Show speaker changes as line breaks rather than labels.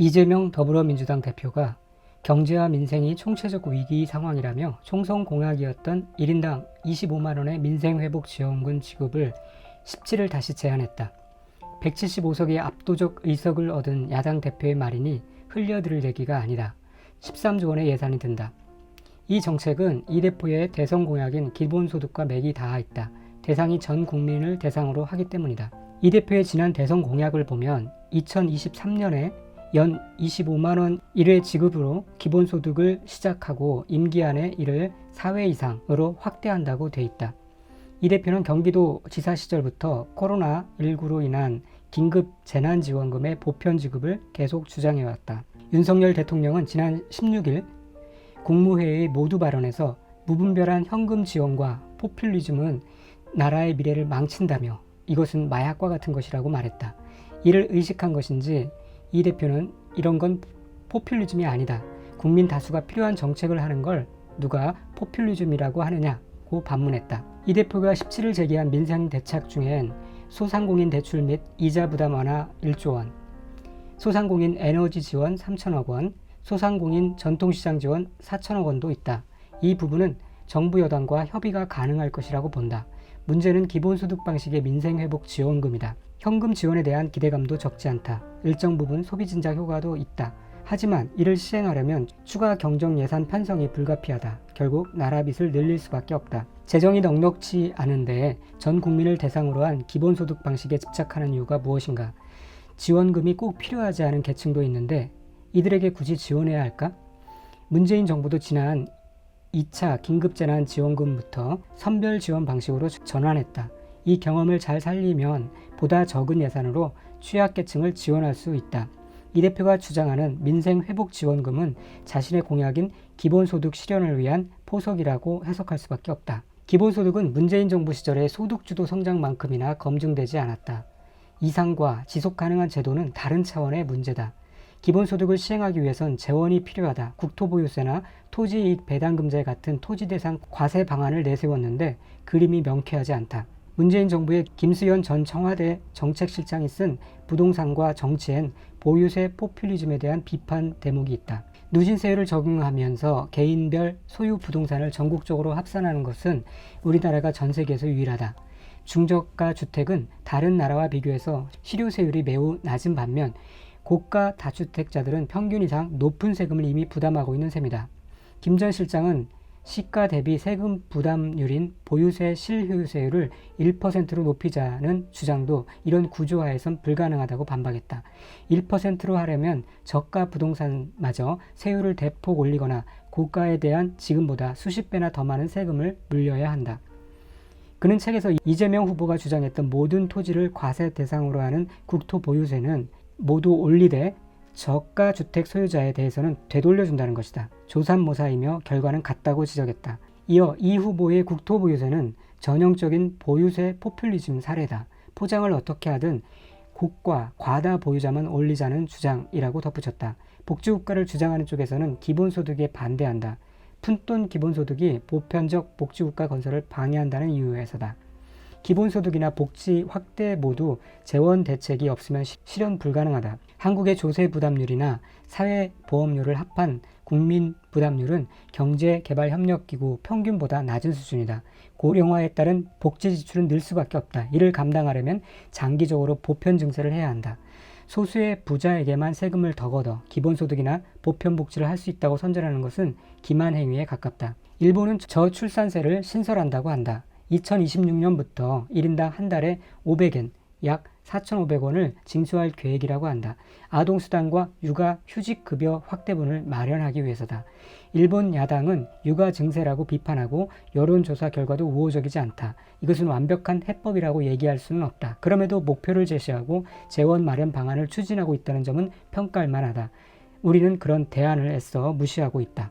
이재명 더불어민주당 대표가 경제와 민생이 총체적 위기 상황이라며 총선 공약이었던 1인당 25만 원의 민생회복 지원금 지급을 17일 다시 제안했다. 175석의 압도적 의석을 얻은 야당 대표의 말이니 흘려들을 얘기가 아니다. 13조 원의 예산이 든다. 이 정책은 이 대표의 대선 공약인 기본소득과 맥이 닿아 있다. 대상이 전 국민을 대상으로 하기 때문이다. 이 대표의 지난 대선 공약을 보면 2023년에 연 25만 원 1회 지급으로 기본소득을 시작하고 임기 안에 이를 4회 이상으로 확대한다고 돼 있다. 이 대표는 경기도 지사 시절부터 코로나19로 인한 긴급 재난지원금의 보편 지급을 계속 주장해왔다. 윤석열 대통령은 지난 16일 국무회의 모두 발언에서 무분별한 현금 지원과 포퓰리즘은 나라의 미래를 망친다며 이것은 마약과 같은 것이라고 말했다. 이를 의식한 것인지 이 대표는 이런 건 포퓰리즘이 아니다. 국민 다수가 필요한 정책을 하는 걸 누가 포퓰리즘이라고 하느냐고 반문했다. 이 대표가 17일 제기한 민생 대책 중엔 소상공인 대출 및 이자 부담 완화 1조 원, 소상공인 에너지 지원 3천억 원, 소상공인 전통시장 지원 4천억 원도 있다. 이 부분은 정부 여당과 협의가 가능할 것이라고 본다. 문제는 기본소득 방식의 민생회복 지원금이다. 현금 지원에 대한 기대감도 적지 않다. 일정 부분 소비 진작 효과도 있다. 하지만 이를 시행하려면 추가 경정 예산 편성이 불가피하다. 결국 나라 빚을 늘릴 수밖에 없다. 재정이 넉넉치 않은데 전 국민을 대상으로 한 기본소득 방식에 집착하는 이유가 무엇인가? 지원금이 꼭 필요하지 않은 계층도 있는데 이들에게 굳이 지원해야 할까? 문재인 정부도 지난 2차 긴급재난지원금부터 선별 지원 방식으로 전환했다. 이 경험을 잘 살리면 보다 적은 예산으로 취약계층을 지원할 수 있다. 이 대표가 주장하는 민생 회복 지원금은 자신의 공약인 기본소득 실현을 위한 포석이라고 해석할 수밖에 없다. 기본소득은 문재인 정부 시절의 소득주도 성장만큼이나 검증되지 않았다. 이상과 지속 가능한 제도는 다른 차원의 문제다. 기본소득을 시행하기 위해선 재원이 필요하다. 국토보유세나 토지이익 배당금제 같은 토지 대상 과세 방안을 내세웠는데 그림이 명쾌하지 않다. 문재인 정부의 김수현 전 청와대 정책실장이 쓴 부동산과 정치엔 보유세 포퓰리즘에 대한 비판 대목이 있다. 누진세율을 적용하면서 개인별 소유 부동산을 전국적으로 합산하는 것은 우리나라가 전 세계에서 유일하다. 중저가 주택은 다른 나라와 비교해서 실효세율이 매우 낮은 반면 고가 다주택자들은 평균 이상 높은 세금을 이미 부담하고 있는 셈이다. 김 전 실장은 시가 대비 세금 부담률인 보유세 실효세율을 1%로 높이자는 주장도 이런 구조하에선 불가능하다고 반박했다. 1%로 하려면 저가 부동산마저 세율을 대폭 올리거나 고가에 대한 지금보다 수십 배나 더 많은 세금을 물려야 한다. 그는 책에서 이재명 후보가 주장했던 모든 토지를 과세 대상으로 하는 국토 보유세는 모두 올리되 저가 주택 소유자에 대해서는 되돌려준다는 것이다. 조삼모사이며 결과는 같다고 지적했다. 이어 이 후보의 국토보유세는 전형적인 보유세 포퓰리즘 사례다. 포장을 어떻게 하든 고가, 과다 보유자만 올리자는 주장이라고 덧붙였다. 복지국가를 주장하는 쪽에서는 기본소득에 반대한다. 푼돈 기본소득이 보편적 복지국가 건설을 방해한다는 이유에서다. 기본소득이나 복지 확대 모두 재원 대책이 없으면 시- 실현 불가능하다. 한국의 조세 부담률이나 사회 보험료를 합한 국민 부담률은 경제개발협력기구 평균보다 낮은 수준이다. 고령화에 따른 복지 지출은 늘 수밖에 없다. 이를 감당하려면 장기적으로 보편 증세를 해야 한다. 소수의 부자에게만 세금을 더 걷어 기본소득이나 보편복지를 할 수 있다고 선전하는 것은 기만 행위에 가깝다. 일본은 저출산세를 신설한다고 한다. 2026년부터 1인당 한 달에 500엔, 약 4,500원을 징수할 계획이라고 한다. 아동수당과 육아 휴직급여 확대분을 마련하기 위해서다. 일본 야당은 육아 증세라고 비판하고 여론조사 결과도 우호적이지 않다. 이것은 완벽한 해법이라고 얘기할 수는 없다. 그럼에도 목표를 제시하고 재원 마련 방안을 추진하고 있다는 점은 평가할 만하다. 우리는 그런 대안을 애써 무시하고 있다.